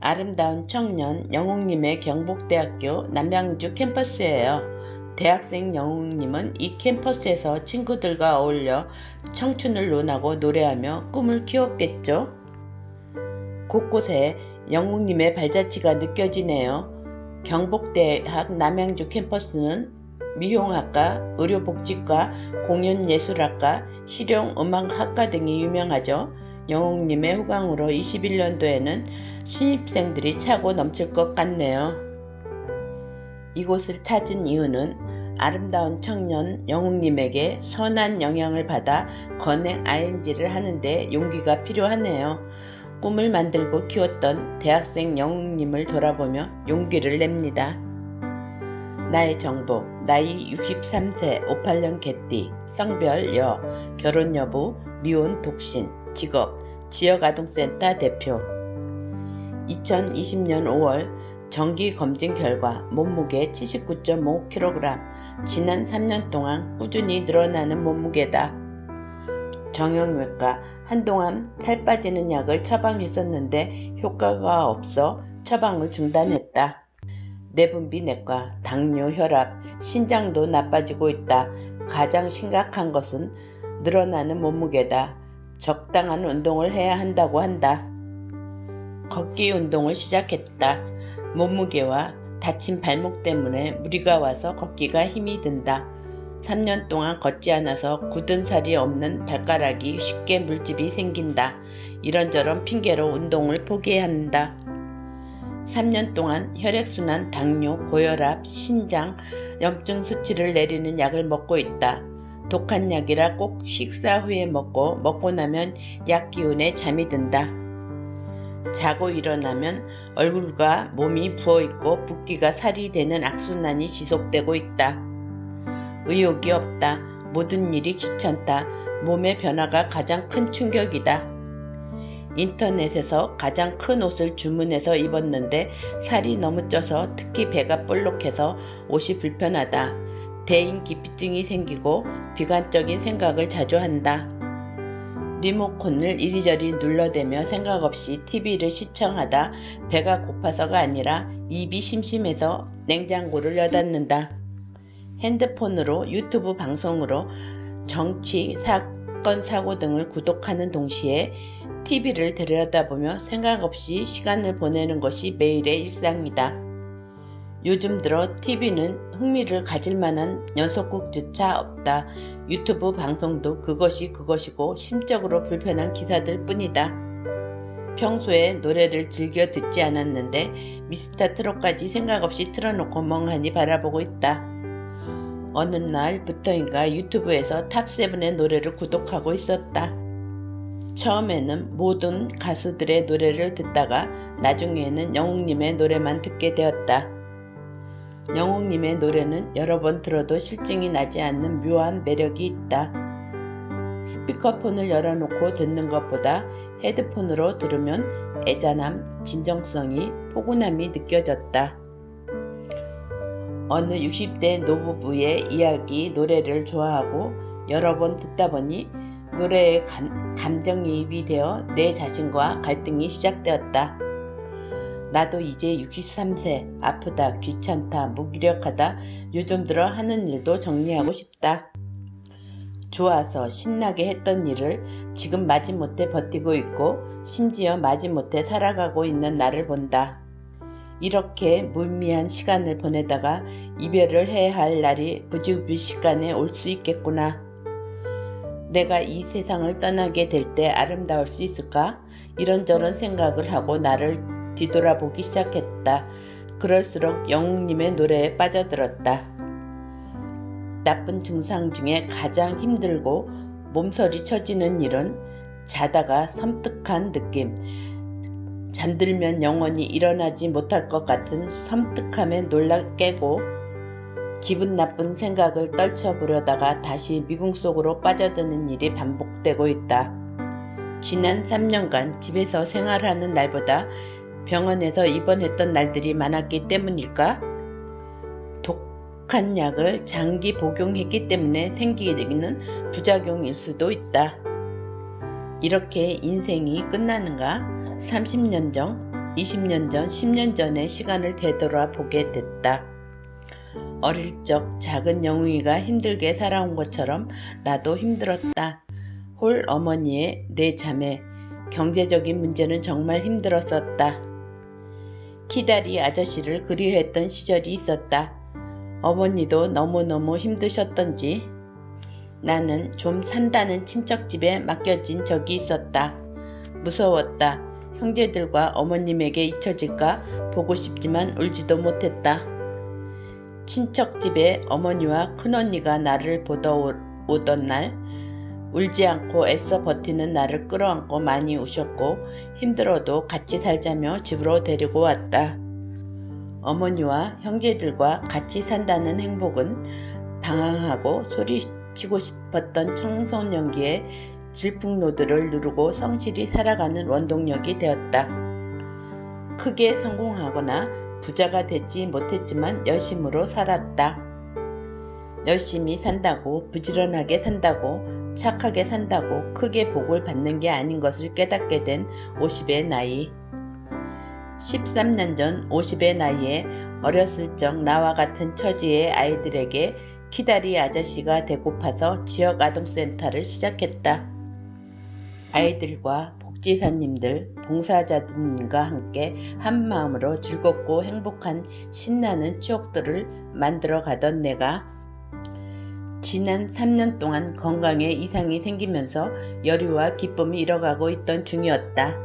아름다운 청년 영웅님의 경북대학교 남양주 캠퍼스예요. 대학생 영웅님은 이 캠퍼스에서 친구들과 어울려 청춘을 논하고 노래하며 꿈을 키웠겠죠. 곳곳에 영웅님의 발자취가 느껴지네요. 경북대학 남양주 캠퍼스는 미용학과, 의료복지과, 공연예술학과, 실용음악학과 등이 유명하죠. 영웅님의 후광으로 21년도에는 신입생들이 차고 넘칠 것 같네요. 이곳을 찾은 이유는 아름다운 청년 영웅님에게 선한 영향을 받아 건행 ING를 하는데 용기가 필요하네요. 꿈을 만들고 키웠던 대학생 영웅님을 돌아보며 용기를 냅니다. 나의 정보, 나이 63세, 58년 개띠, 성별 여, 결혼 여부, 미혼 독신, 직업, 지역아동센터 대표. 2020년 5월 정기 검진 결과 몸무게 79.5kg, 지난 3년 동안 꾸준히 늘어나는 몸무게다. 정형외과 한동안 살 빠지는 약을 처방했었는데 효과가 없어 처방을 중단했다. 내분비 내과, 당뇨, 혈압, 신장도 나빠지고 있다. 가장 심각한 것은 늘어나는 몸무게다. 적당한 운동을 해야 한다고 한다. 걷기 운동을 시작했다. 몸무게와 다친 발목 때문에 무리가 와서 걷기가 힘이 든다. 3년 동안 걷지 않아서 굳은 살이 없는 발가락이 쉽게 물집이 생긴다. 이런저런 핑계로 운동을 포기해야 한다. 3년 동안 혈액순환, 당뇨, 고혈압, 신장, 염증 수치를 내리는 약을 먹고 있다. 독한 약이라 꼭 식사 후에 먹고 먹고 나면 약 기운에 잠이 든다. 자고 일어나면 얼굴과 몸이 부어 있고 붓기가 살이 되는 악순환이 지속되고 있다. 의욕이 없다. 모든 일이 귀찮다. 몸의 변화가 가장 큰 충격이다. 인터넷에서 가장 큰 옷을 주문해서 입었는데 살이 너무 쪄서 특히 배가 볼록해서 옷이 불편하다. 대인 기피증이 생기고 비관적인 생각을 자주 한다. 리모컨을 이리저리 눌러대며 생각 없이 TV를 시청하다 배가 고파서가 아니라 입이 심심해서 냉장고를 여닫는다. 핸드폰으로 유튜브 방송으로 정치, 사건, 사고 등을 구독하는 동시에 TV를 들여다보며 생각 없이 시간을 보내는 것이 매일의 일상이다. 요즘 들어 TV는 흥미를 가질 만한 연속극조차 없다. 유튜브 방송도 그것이 그것이고 심적으로 불편한 기사들 뿐이다. 평소에 노래를 즐겨 듣지 않았는데 미스터 트롯까지 생각 없이 틀어놓고 멍하니 바라보고 있다. 어느 날부터인가 유튜브에서 탑7의 노래를 구독하고 있었다. 처음에는 모든 가수들의 노래를 듣다가 나중에는 영웅님의 노래만 듣게 되었다. 영웅님의 노래는 여러 번 들어도 실증이 나지 않는 묘한 매력이 있다. 스피커폰을 열어놓고 듣는 것보다 헤드폰으로 들으면 애잔함, 진정성이, 포근함이 느껴졌다. 어느 60대 노부부의 이야기 노래를 좋아하고 여러 번 듣다 보니 노래에 감, 감정이입이 되어 내 자신과 갈등이 시작되었다. 나도 이제 63세, 아프다, 귀찮다, 무기력하다, 요즘 들어 하는 일도 정리하고 싶다. 좋아서 신나게 했던 일을 지금 마지못해 버티고 있고 심지어 마지못해 살아가고 있는 나를 본다. 이렇게 물미한 시간을 보내다가 이별을 해야 할 날이 부지불식간에 올 수 있겠구나. 내가 이 세상을 떠나게 될 때 아름다울 수 있을까? 이런저런 생각을 하고 나를 뒤돌아보기 시작했다. 그럴수록 영웅님의 노래에 빠져들었다. 나쁜 증상 중에 가장 힘들고 몸서리 쳐지는 일은 자다가 섬뜩한 느낌. 잠들면 영원히 일어나지 못할 것 같은 섬뜩함에 놀라 깨고 기분 나쁜 생각을 떨쳐보려다가 다시 미궁 속으로 빠져드는 일이 반복되고 있다. 지난 3년간 집에서 생활하는 날보다 병원에서 입원했던 날들이 많았기 때문일까? 독한 약을 장기 복용했기 때문에 생기는 부작용일 수도 있다. 이렇게 인생이 끝나는가? 30년 전 20년 전, 10년 전의 시간을 되돌아보게 됐다. 어릴 적 작은 영웅이가 힘들게 살아온 것처럼 나도 힘들었다. 홀 어머니의 네 자매, 경제적인 문제는 정말 힘들었었다. 키다리 아저씨를 그리워했던 시절이 있었다. 어머니도 너무너무 힘드셨던지 나는 좀 산다는 친척집에 맡겨진 적이 있었다. 무서웠다. 형제들과 어머님에게 잊혀질까 보고 싶지만 울지도 못했다. 친척집에 어머니와 큰언니가 나를 보러 오던 날 울지 않고 애써 버티는 나를 끌어안고 많이 우셨고 힘들어도 같이 살자며 집으로 데리고 왔다. 어머니와 형제들과 같이 산다는 행복은 방황하고 소리치고 싶었던 청소년기에 질풍노도를 누르고 성실히 살아가는 원동력이 되었다. 크게 성공하거나 부자가 되지 못했지만 열심으로 살았다. 열심히 산다고 부지런하게 산다고 착하게 산다고 크게 복을 받는 게 아닌 것을 깨닫게 된 50의 나이. 13년 전 50의 나이에 어렸을 적 나와 같은 처지의 아이들에게 키다리 아저씨가 되고파서 지역 아동센터를 시작했다. 아이들과 복지사님들, 봉사자들과 함께 한 마음으로 즐겁고 행복한 신나는 추억들을 만들어 가던 내가 지난 3년 동안 건강에 이상이 생기면서 여류와 기쁨이 잃어가고 있던 중이었다.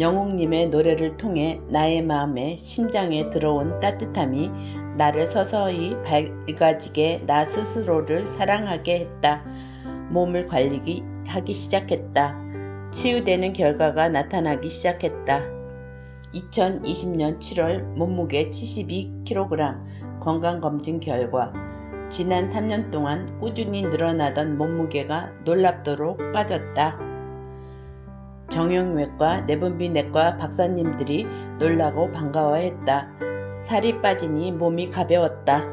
영웅님의 노래를 통해 나의 마음에 심장에 들어온 따뜻함이 나를 서서히 밝아지게 나 스스로를 사랑하게 했다. 몸을 관리기 하기 시작했다. 치유되는 결과가 나타나기 시작했다. 2020년 7월 몸무게 72kg 건강검진 결과 지난 3년 동안 꾸준히 늘어나던 몸무게가 놀랍도록 빠졌다. 정형외과, 내분비내과 박사님들이 놀라고 반가워했다. 살이 빠지니 몸이 가벼웠다.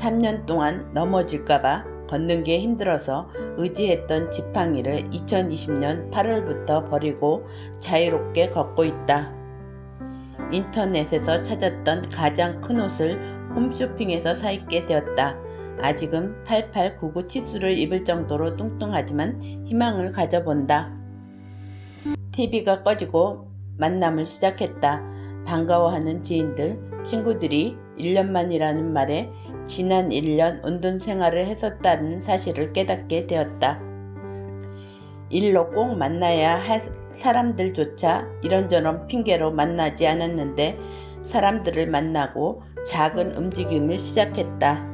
3년 동안 넘어질까봐 걷는 게 힘들어서 의지했던 지팡이를 2020년 8월부터 버리고 자유롭게 걷고 있다. 인터넷에서 찾았던 가장 큰 옷을 홈쇼핑에서 사입게 되었다. 아직은 8899 치수를 입을 정도로 뚱뚱하지만 희망을 가져본다. TV가 꺼지고 만남을 시작했다. 반가워하는 지인들, 친구들이 1년만이라는 말에 지난 1년 운동 생활을 했었다는 사실을 깨닫게 되었다. 일로 꼭 만나야 할 사람들조차 이런저런 핑계로 만나지 않았는데 사람들을 만나고 작은 움직임을 시작했다.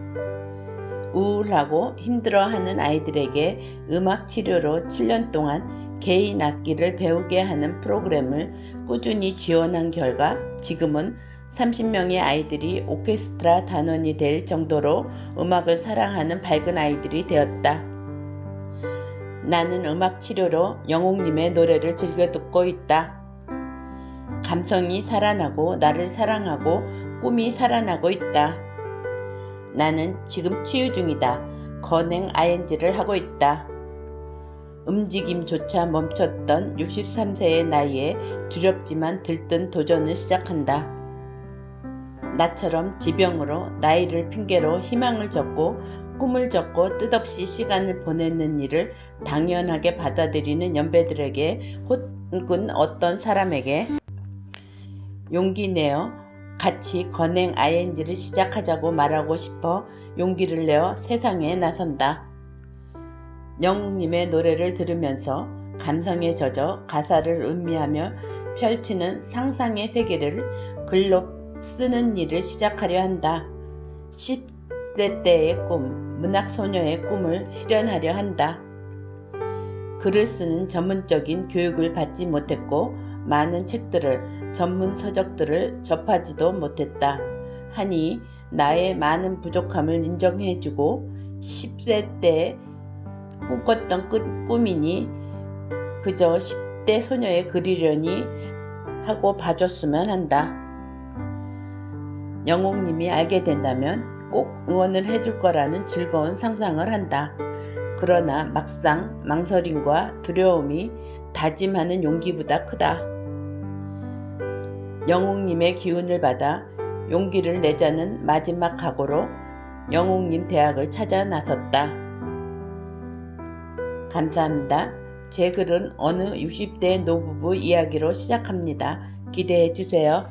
우울하고 힘들어하는 아이들에게 음악 치료로 7년 동안 개인 악기를 배우게 하는 프로그램을 꾸준히 지원한 결과 지금은 30명의 아이들이 오케스트라 단원이 될 정도로 음악을 사랑하는 밝은 아이들이 되었다. 나는 음악 치료로 영웅님의 노래를 즐겨 듣고 있다. 감성이 살아나고 나를 사랑하고 꿈이 살아나고 있다. 나는 지금 치유 중이다. 건행 ING를 하고 있다. 움직임조차 멈췄던 63세의 나이에 두렵지만 들뜬 도전을 시작한다. 나처럼 지병으로 나이를 핑계로 희망을 접고 꿈을 접고 뜻없이 시간을 보내는 일을 당연하게 받아들이는 연배들에게 혹은 어떤 사람에게 용기 내어 같이 건행 ING를 시작하자고 말하고 싶어 용기를 내어 세상에 나선다. 영웅님의 노래를 들으면서 감성에 젖어 가사를 음미하며 펼치는 상상의 세계를 글로 쓰는 일을 시작하려 한다. 10대 때의 꿈, 문학소녀의 꿈을 실현하려 한다. 글을 쓰는 전문적인 교육을 받지 못했고 많은 책들을 전문 서적들을 접하지도 못했다. 하니 나의 많은 부족함을 인정해주고 10세 때 꿈꿨던 꿈이니 그저 10대 소녀의 그리려니 하고 봐줬으면 한다. 영웅님이 알게 된다면 꼭 응원을 해줄 거라는 즐거운 상상을 한다. 그러나 막상 망설임과 두려움이 다짐하는 용기보다 크다. 영웅님의 기운을 받아 용기를 내자는 마지막 각오로 영웅님 대학을 찾아 나섰다. 감사합니다. 제 글은 어느 60대 노부부 이야기로 시작합니다. 기대해 주세요.